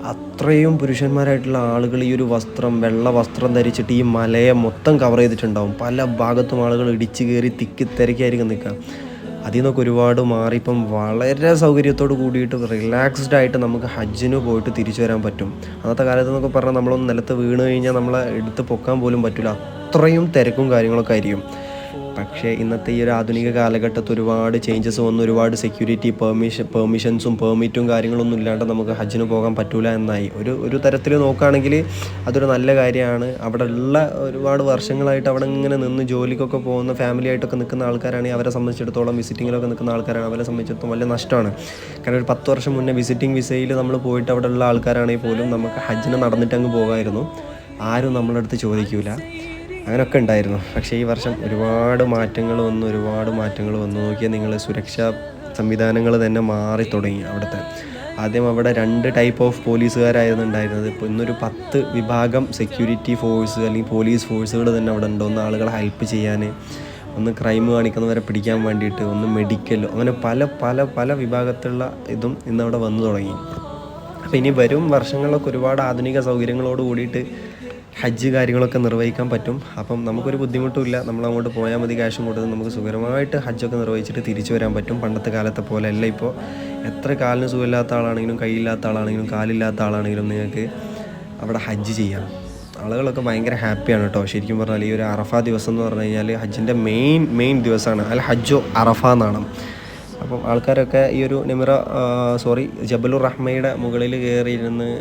അത്രയും പുരുഷന്മാരായിട്ടുള്ള ആളുകൾ ഈ ഒരു വസ്ത്രം വെള്ള വസ്ത്രം ധരിച്ചിട്ട് ഈ മലയെ മൊത്തം കവർ ചെയ്തിട്ടുണ്ടാവും. പല ഭാഗത്തും ആളുകൾ ഇടിച്ചു കയറി തിക്കി തിരക്കായിരിക്കും നിൽക്കുക. അതിൽ നിന്നൊക്കെ ഒരുപാട് മാറി ഇപ്പം വളരെ സൗകര്യത്തോട് കൂടിയിട്ട് റിലാക്സ്ഡ് ആയിട്ട് നമുക്ക് ഹജ്ജിന് പോയിട്ട് തിരിച്ചു വരാൻ പറ്റും. അന്നത്തെ കാലത്ത് എന്നൊക്കെ പറഞ്ഞാൽ നമ്മളൊന്ന് നിലത്ത് വീണ് കഴിഞ്ഞാൽ നമ്മളെ എടുത്ത് പൊക്കാൻ പോലും പറ്റില്ല. അത്രയും തിരക്കും കാര്യങ്ങളൊക്കെ ആയിരിക്കും. പക്ഷേ ഇന്നത്തെ ഈ ഒരു ആധുനിക കാലഘട്ടത്തിൽ ഒരുപാട് ചേഞ്ചസ് വന്നു ഒരുപാട് സെക്യൂരിറ്റി പെർമിഷൻ പെർമിഷൻസും പെർമിറ്റും കാര്യങ്ങളൊന്നും ഇല്ലാണ്ട് നമുക്ക് ഹജ്ജിന് പോകാൻ പറ്റൂല എന്നായി. ഒരു ഒരു തരത്തിൽ നോക്കുകയാണെങ്കിൽ അതൊരു നല്ല കാര്യമാണ്. അവിടെ ഉള്ള ഒരുപാട് വർഷങ്ങളായിട്ട് അവിടെ ഇങ്ങനെ നിന്ന് ജോലിക്കൊക്കെ പോകുന്ന ഫാമിലി ആയിട്ടൊക്കെ നിൽക്കുന്ന ആൾക്കാരാണെങ്കിൽ അവരെ സംബന്ധിച്ചിടത്തോളം വിസിറ്റിങ്ങിലൊക്കെ നിൽക്കുന്ന ആൾക്കാരാണ്. അവരെ സംബന്ധിച്ചിടത്തോളം വലിയ നഷ്ടമാണ്. കാരണം ഒരു പത്ത് വർഷം മുന്നേ വിസിറ്റിംഗ് വിസയിൽ നമ്മൾ പോയിട്ട് അവിടെ ഉള്ള ആൾക്കാരാണെങ്കിൽ പോലും നമുക്ക് ഹജ്ജിന് നടന്നിട്ടങ്ങ് പോകാമായിരുന്നു ആരും നമ്മളടുത്ത് ചോദിക്കൂല. അങ്ങനെയൊക്കെ ഉണ്ടായിരുന്നു. പക്ഷേ ഈ വർഷം ഒരുപാട് മാറ്റങ്ങൾ വന്നു ഒരുപാട് മാറ്റങ്ങൾ വന്നു. നോക്കിയാൽ നിങ്ങൾ സുരക്ഷാ സംവിധാനങ്ങൾ തന്നെ മാറി തുടങ്ങി അവിടുത്തെ. ആദ്യം അവിടെ രണ്ട് ടൈപ്പ് ഓഫ് പോലീസുകാരായിരുന്നു ഉണ്ടായിരുന്നത്. ഇപ്പോൾ ഇന്നൊരു പത്ത് വിഭാഗം സെക്യൂരിറ്റി ഫോഴ്സ് അല്ലെങ്കിൽ പോലീസ് ഫോഴ്സുകൾ തന്നെ അവിടെ ഉണ്ട്. ഒന്ന് ആളുകളെ ഹെൽപ്പ് ചെയ്യാൻ ഒന്ന് ക്രൈം കാണിക്കുന്നവരെ പിടിക്കാൻ വേണ്ടിയിട്ട് ഒന്ന് മെഡിക്കൽ അങ്ങനെ പല പല പല വിഭാഗത്തിലുള്ള ഇതും ഇന്നവിടെ വന്നു തുടങ്ങി. അപ്പോൾ ഇനി വരും വർഷങ്ങളിലൊക്കെ ഒരുപാട് ആധുനിക സൗകര്യങ്ങളോട് കൂടിയിട്ട് ഹജ്ജ് കാര്യങ്ങളൊക്കെ നിർവഹിക്കാൻ പറ്റും. അപ്പം നമുക്കൊരു ബുദ്ധിമുട്ടുമില്ല. നമ്മൾ അങ്ങോട്ട് പോയാൽ മതി ക്യാഷും കൊടുത്ത് നമുക്ക് സുഖകരമായിട്ട് ഹജ്ജൊക്കെ നിർവഹിച്ചിട്ട് തിരിച്ചു വരാൻ പറ്റും. പണ്ടത്തെ കാലത്തെ പോലെ അല്ല ഇപ്പോൾ. എത്ര കാലിന് സുഖമില്ലാത്ത ആളാണെങ്കിലും കൈയില്ലാത്ത ആളാണെങ്കിലും കാലില്ലാത്ത ആളാണെങ്കിലും നിങ്ങൾക്ക് അവിടെ ഹജ്ജ് ചെയ്യാം. ആളുകളൊക്കെ ഭയങ്കര ഹാപ്പിയാണ് കേട്ടോ. ശരിക്കും പറഞ്ഞാൽ ഈ ഒരു അറഫ ദിവസം എന്ന് പറഞ്ഞു കഴിഞ്ഞാൽ ഹജ്ജിന്റെ മെയിൻ മെയിൻ ദിവസമാണ്. അല്ല ഹജ്ജോ അറഫ എന്നാണ്. അപ്പം ആൾക്കാരൊക്കെ ഈ ഒരു നെമിറ സോറി ജബലുർ റഹ്മയുടെ മുകളിൽ കയറിയിരുന്ന്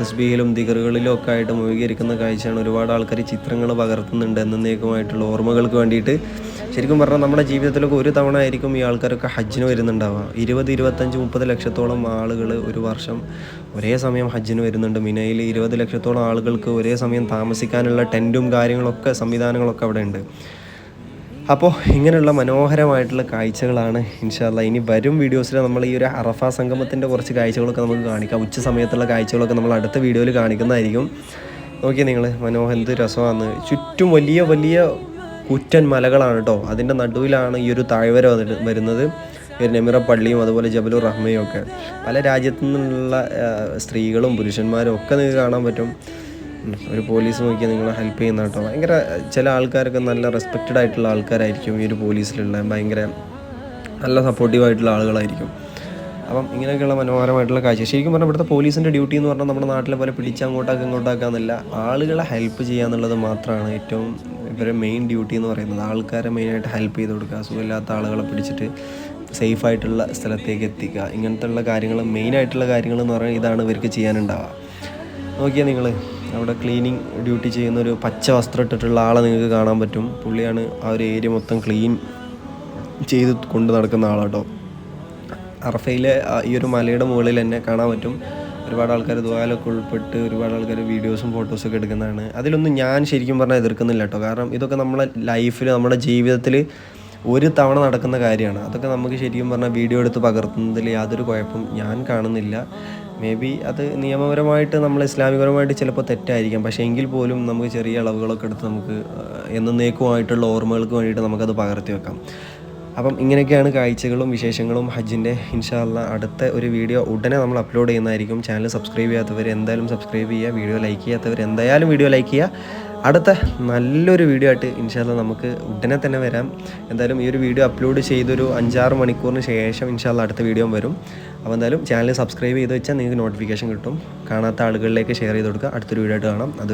തസ്ബീഹിലും ദിഗറുകളിലും ഒക്കെ ആയിട്ട് മുഴുകിയിരിക്കുന്ന കാഴ്ചയാണ് ഒരുപാട് ആൾക്കാർ ചിത്രങ്ങൾ പകർത്തുന്നുണ്ട് എന്നേക്കുമായിട്ടുള്ള ഓർമ്മകൾക്ക് വേണ്ടിയിട്ട്. ശരിക്കും പറഞ്ഞാൽ നമ്മുടെ ജീവിതത്തിലൊക്കെ ഒരു തവണ ആയിരിക്കും ഈ ആൾക്കാരൊക്കെ ഹജ്ജിന് വരുന്നുണ്ടാവുക. ഇരുപത് ഇരുപത്തഞ്ച് മുപ്പത് ലക്ഷത്തോളം ആളുകൾ ഒരു വർഷം ഒരേ സമയം ഹജ്ജിന് വരുന്നുണ്ട്. മിനയിൽ ഇരുപത് ലക്ഷത്തോളം ആളുകൾക്ക് ഒരേ സമയം താമസിക്കാനുള്ള ടെന്റും കാര്യങ്ങളൊക്കെ സംവിധാനങ്ങളൊക്കെ അവിടെ ഉണ്ട് അപ്പോൾ ഇങ്ങനെയുള്ള മനോഹരമായിട്ടുള്ള കാഴ്ചകളാണ് ഇൻഷാല്ല ഇനി വരും വീഡിയോസിൽ നമ്മൾ ഈ ഒരു അറഫ സംഗമത്തിന്റെ കുറച്ച് കാഴ്ചകളൊക്കെ നമുക്ക് കാണിക്കാം. ഉച്ച സമയത്തുള്ള കാഴ്ചകളൊക്കെ നമ്മൾ അടുത്ത വീഡിയോയിൽ കാണിക്കുന്നതായിരിക്കും. നോക്കി നിങ്ങൾ മനോഹർ എന്ത് രസമാണ് ചുറ്റും വലിയ വലിയ കുറ്റൻ മലകളാണ് കേട്ടോ അതിന്റെ നടുവിലാണ് ഈ ഒരു താഴ്വര വരുന്നത്. നെമിറ പള്ളിയും അതുപോലെ ജബലൂർ റഹ്മയും ഒക്കെ. പല രാജ്യത്തു നിന്നുള്ള സ്ത്രീകളും പുരുഷന്മാരും ഒക്കെ നിങ്ങൾക്ക് കാണാൻ പറ്റും. ഒരു പോലീസ് നോക്കിയാൽ നിങ്ങളെ ഹെൽപ്പ് ചെയ്യുന്ന കേട്ടോ. ഭയങ്കര ചില ആൾക്കാരൊക്കെ നല്ല റെസ്പെക്റ്റഡ് ആയിട്ടുള്ള ആൾക്കാരായിരിക്കും ഈ ഒരു പോലീസിലുള്ള. ഭയങ്കര നല്ല സപ്പോർട്ടീവ് ആയിട്ടുള്ള ആളുകളായിരിക്കും. അപ്പം ഇങ്ങനെയൊക്കെയുള്ള മനോഹരമായിട്ടുള്ള കാഴ്ച. ശരിക്കും പറഞ്ഞാൽ ഇവിടുത്തെ പോലീസിന്റെ ഡ്യൂട്ടി എന്ന് പറഞ്ഞാൽ നമ്മുടെ നാട്ടിലെ പോലെ പിടിച്ച് അങ്ങോട്ടാക്കുക ഇങ്ങോട്ടാക്കാന്നല്ല ആളുകളെ ഹെൽപ്പ് ചെയ്യുക എന്നുള്ളത് മാത്രമാണ് ഏറ്റവും ഇവരെ മെയിൻ ഡ്യൂട്ടി എന്ന് പറയുന്നത്. ആൾക്കാരെ മെയിനായിട്ട് ഹെൽപ്പ് ചെയ്ത് കൊടുക്കുക സുഖമില്ലാത്ത ആളുകളെ പിടിച്ചിട്ട് സേഫ് ആയിട്ടുള്ള സ്ഥലത്തേക്ക് എത്തിക്കുക. ഇങ്ങനത്തെ ഉള്ള കാര്യങ്ങൾ മെയിനായിട്ടുള്ള കാര്യങ്ങൾ എന്ന് പറഞ്ഞാൽ ഇതാണ് ഇവർക്ക് ചെയ്യാനുണ്ടാവുക. നോക്കിയാൽ നിങ്ങൾ അവിടെ ക്ലീനിങ് ഡ്യൂട്ടി ചെയ്യുന്ന ഒരു പച്ച വസ്ത്രം ഇട്ടിട്ടുള്ള ആളെ നിങ്ങൾക്ക് കാണാൻ പറ്റും. പുള്ളിയാണ് ആ ഒരു ഏരിയ മൊത്തം ക്ലീൻ ചെയ്ത് കൊണ്ട് നടക്കുന്ന ആളാട്ടോ. അറഫയിലെ ഈ ഒരു മലയുടെ മുകളിൽ തന്നെ കാണാൻ പറ്റും. ഒരുപാട് ആൾക്കാർ ദ്വാലൊക്കെ ഉൾപ്പെട്ട് ഒരുപാട് ആൾക്കാർ വീഡിയോസും ഫോട്ടോസൊക്കെ എടുക്കുന്നതാണ്. അതിലൊന്നും ഞാൻ ശരിക്കും പറഞ്ഞാൽ എതിർക്കുന്നില്ല കേട്ടോ. കാരണം ഇതൊക്കെ നമ്മളെ ലൈഫിൽ നമ്മുടെ ജീവിതത്തിൽ ഒരു തവണ നടക്കുന്ന കാര്യമാണ്. അതൊക്കെ നമുക്ക് ശരിക്കും പറഞ്ഞാൽ വീഡിയോ എടുത്ത് പകർത്തുന്നതിൽ യാതൊരു കുഴപ്പം ഞാൻ കാണുന്നില്ല. മേ ബി അത് നിയമപരമായിട്ട് നമ്മൾ ഇസ്ലാമികപരമായിട്ട് ചിലപ്പോൾ തെറ്റായിരിക്കാം. പക്ഷേ എങ്കിൽ പോലും നമുക്ക് ചെറിയ അളവുകളൊക്കെ എടുത്ത് നമുക്ക് എന്നേക്കുമായിട്ടുള്ള ഓർമ്മകൾക്ക് വേണ്ടിയിട്ട് നമുക്കത് പകർത്തി വെക്കാം. അപ്പം ഇങ്ങനെയൊക്കെയാണ് കാഴ്ചകളും വിശേഷങ്ങളും ഹജ്ജിന്റെ. ഇൻഷാല്ല അടുത്ത ഒരു വീഡിയോ ഉടനെ നമ്മൾ അപ്ലോഡ് ചെയ്യുന്നതായിരിക്കും. ചാനൽ സബ്സ്ക്രൈബ് ചെയ്യാത്തവർ എന്തായാലും സബ്സ്ക്രൈബ് ചെയ്യുക. വീഡിയോ ലൈക്ക് ചെയ്യാത്തവർ എന്തായാലും വീഡിയോ ലൈക്ക് ചെയ്യുക. അടുത്ത നല്ലൊരു വീഡിയോ ആയിട്ട് ഇൻഷാല്ല നമുക്ക് ഉടനെ തന്നെ വരാം. എന്തായാലും ഈ ഒരു വീഡിയോ അപ്ലോഡ് ചെയ്തൊരു അഞ്ചാറ് മണിക്കൂറിന് ശേഷം ഇൻഷാല്ല അടുത്ത വീഡിയോ വരും. അപ്പോൾ എന്തായാലും ചാനൽ സബ്സ്ക്രൈബ് ചെയ്ത് വെച്ചാൽ നിങ്ങൾക്ക് നോട്ടിഫിക്കേഷൻ കിട്ടും. കാണാത്ത ആളുകളിലേക്ക് ഷെയർ ചെയ്ത് കൊടുക്കുക. അടുത്തൊരു വീഡിയോ ആയിട്ട് കാണാം. അത്